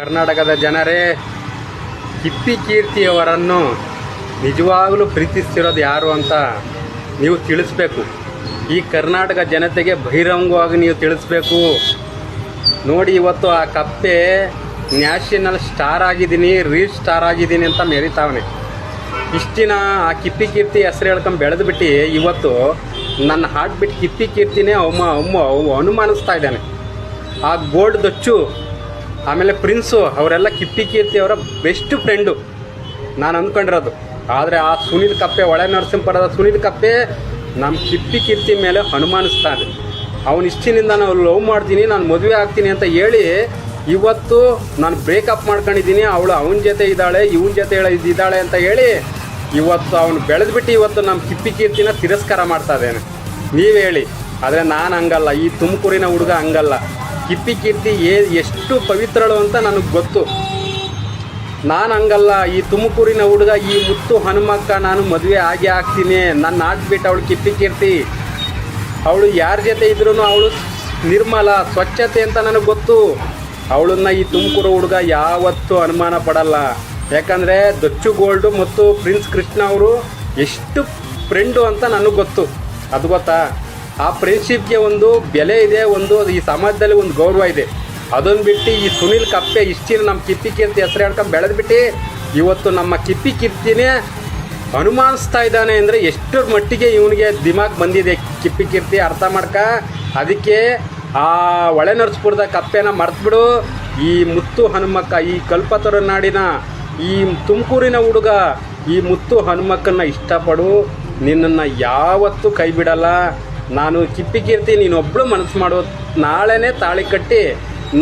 ಕರ್ನಾಟಕದ ಜನರೇ, ಕಿಪ್ಪಿ ಕೀರ್ತಿಯವರನ್ನು ನಿಜವಾಗಲೂ ಪ್ರೀತಿಸ್ತಿರೋದು ಯಾರು ಅಂತ ನೀವು ತಿಳಿಸ್ಬೇಕು. ಈ ಕರ್ನಾಟಕ ಜನತೆಗೆ ಬಹಿರಂಗವಾಗಿ ನೀವು ತಿಳಿಸ್ಬೇಕು. ನೋಡಿ, ಇವತ್ತು ಆ ಕಪ್ಪೆ ನ್ಯಾಷನಲ್ ಸ್ಟಾರ್ ಆಗಿದ್ದೀನಿ, ರೀಲ್ ಸ್ಟಾರ್ ಆಗಿದ್ದೀನಿ ಅಂತ ಮೆರಿತಾವನೆ. ಇಷ್ಟಿನ ಆ ಕಿಪ್ಪಿ ಕೀರ್ತಿ ಹೆಸರು ಹೇಳ್ಕೊಂಡು ಬೆಳೆದ್ಬಿಟ್ಟು ಇವತ್ತು ನನ್ನ ಹಾರ್ಟ್ ಬಿಟ್ಟು ಕಿಪ್ಪಿ ಕೀರ್ತಿನೇ ಅವಮ ಅಮ್ಮ ಅವ್ ಅನುಮಾನಿಸ್ತಾ ಇದ್ದಾನೆ. ಆ ಗೋಲ್ಡ್ ದಚ್ಚು ಆಮೇಲೆ ಪ್ರಿನ್ಸು ಅವರೆಲ್ಲ ಕಿಪ್ಪಿ ಕೀರ್ತಿ ಅವರ ಬೆಸ್ಟ್ ಫ್ರೆಂಡು. ನಾನು ಅಂದ್ಕೊಂಡಿರೋದು. ಆದರೆ ಆ ಸುನೀಲ್ ಕಪ್ಪೆ ಒಳೆ ನರಸಿಂಹಪುರದ ಸುನೀಲ್ ಕಪ್ಪೆ ನಮ್ಮ ಕಿಪ್ಪಿ ಕೀರ್ತಿ ಮೇಲೆ ಅನುಮಾನಿಸ್ತಾನೆ ಅವನು ಇಷ್ಟಿನಿಂದ ನಾನು ಲವ್ ಮಾಡ್ತೀನಿ, ನಾನು ಮದುವೆ ಆಗ್ತೀನಿ ಅಂತ ಹೇಳಿ ಇವತ್ತು ನಾನು ಬ್ರೇಕಪ್ ಮಾಡ್ಕೊಂಡಿದ್ದೀನಿ, ಅವಳು ಅವನ ಜೊತೆ ಇದ್ದಾಳೆ, ಇವನ ಜೊತೆ ಇದ್ದಾಳೆ ಅಂತ ಹೇಳಿ ಇವತ್ತು ಅವನು ಬೆಳೆದ್ಬಿಟ್ಟು ಇವತ್ತು ನಮ್ಮ ಕಿಪ್ಪಿ ಕೀರ್ತಿನ ತಿರಸ್ಕಾರ ಮಾಡ್ತಾ ಇದ್ದೇನೆ. ನೀವು ಹೇಳಿ. ಆದರೆ ನಾನು ಹಂಗಲ್ಲ, ಈ ತುಮಕೂರಿನ ಹುಡುಗ ಹಂಗಲ್ಲ. ಕಿಪ್ಪಿ ಕೀರ್ತಿ ಏ ಎಷ್ಟು ಪವಿತ್ರಳು ಅಂತ ನನಗೆ ಗೊತ್ತು. ನಾನು ಹಂಗಲ್ಲ, ಈ ತುಮಕೂರಿನ ಹುಡುಗ, ಈ ಮುತ್ತು ಹನುಮಕ್ಕ ನಾನು ಮದುವೆ ಆಗಿ ಹಾಕ್ತೀನಿ. ನನ್ನ ಆಡ್ಬಿಟ್ಟು ಅವಳು ಕಿಪ್ಪಿ ಕೀರ್ತಿ ಅವಳು ಯಾರ ಜೊತೆ ಇದ್ರೂ ಅವಳು ನಿರ್ಮಲ, ಸ್ವಚ್ಛತೆ ಅಂತ ನನಗೆ ಗೊತ್ತು. ಅವಳನ್ನ ಈ ತುಮಕೂರು ಹುಡುಗ ಯಾವತ್ತೂ ಅನುಮಾನ ಪಡಲ್ಲ. ಯಾಕಂದರೆ ದೊಚ್ಚು ಗೋಲ್ಡು ಮತ್ತು ಪ್ರಿನ್ಸ್ ಕೃಷ್ಣ ಅವರು ಎಷ್ಟು ಫ್ರೆಂಡು ಅಂತ ನನಗೆ ಗೊತ್ತು. ಅದು ಗೊತ್ತಾ? ಆ ಫ್ರೆಂಡ್ಶಿಪ್ಗೆ ಒಂದು ಬೆಲೆ ಇದೆ, ಒಂದು ಈ ಸಮಾಜದಲ್ಲಿ ಒಂದು ಗೌರವ ಇದೆ. ಅದನ್ನು ಬಿಟ್ಟು ಈ ಸುನಿಲ್ ಕಪ್ಪೆ ಇಷ್ಟಿನ ನಮ್ಮ ಕಿಪ್ಪಿ ಕೀರ್ತಿ ಹೆಸರು ಹೇಳ್ಕೊಂಡು ಬೆಳೆದ್ಬಿಟ್ಟು ಇವತ್ತು ನಮ್ಮ ಕಿಪ್ಪಿ ಕೀರ್ತಿನೇ ಅನುಮಾನಿಸ್ತಾ ಇದ್ದಾನೆ ಅಂದರೆ ಎಷ್ಟರ ಮಟ್ಟಿಗೆ ಇವನಿಗೆ ದಿಮಾಗ್ ಬಂದಿದೆ ಕಿಪ್ಪಿ ಕೀರ್ತಿ ಅರ್ಥ ಮಾಡ್ಕ. ಅದಕ್ಕೆ ಆ ಒಳೆ ನರ್ಸ್ಪುರದ ಕಪ್ಪೆನ ಮರ್ತ್ಬಿಡು. ಈ ಮುತ್ತು ಹನುಮಕ್ಕ, ಈ ಕಲ್ಪತರ ನಾಡಿನ ಈ ತುಮಕೂರಿನ ಹುಡುಗ, ಈ ಮುತ್ತು ಹನುಮಕ್ಕನ್ನ ಇಷ್ಟಪಡು. ನಿನ್ನನ್ನು ಯಾವತ್ತೂ ಕೈ ಬಿಡಲ್ಲ ನಾನು ಕಿಪ್ಪಿ ಕೀರ್ತಿ ನೀನೊಬ್ಳು ಮನಸ್ಸು ಮಾಡೋ ನಾಳೆನೇ ತಾಳಿ ಕಟ್ಟಿ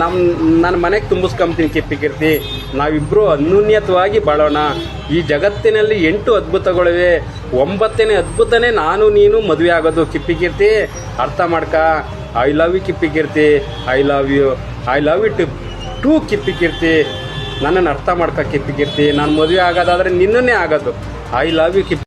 ನಮ್ಮ ನನ್ನ ಮನೆಗೆ ತುಂಬಿಸ್ಕೊಂಬ್ತೀನಿ ಕಿಪ್ಪಿ ಕೀರ್ತಿ ನಾವಿಬ್ಬರು ಅನ್ಯೂನ್ಯತವಾಗಿ ಬಾಳೋಣ. ಈ ಜಗತ್ತಿನಲ್ಲಿ ಎಂಟು ಅದ್ಭುತಗಳಿವೆ. ಒಂಬತ್ತನೇ ಅದ್ಭುತನೇ ನಾನು, ನೀನು ಮದುವೆ ಆಗೋದು. ಕಿಪ್ಪಿ ಕೀರ್ತಿ ಅರ್ಥ ಮಾಡ್ಕ. I love you Kippi Keerthi I love you I love you too too Kippi Keerthi ನನ್ನನ್ನು ಅರ್ಥ ಮಾಡ್ಕ ಕಿಪ್ಪಿ ಕೀರ್ತಿ ನಾನು ಮದುವೆ ಆಗೋದಾದರೆ ನಿನ್ನನ್ನೇ ಆಗೋದು. I love you ಕಿಪ್ಪಿ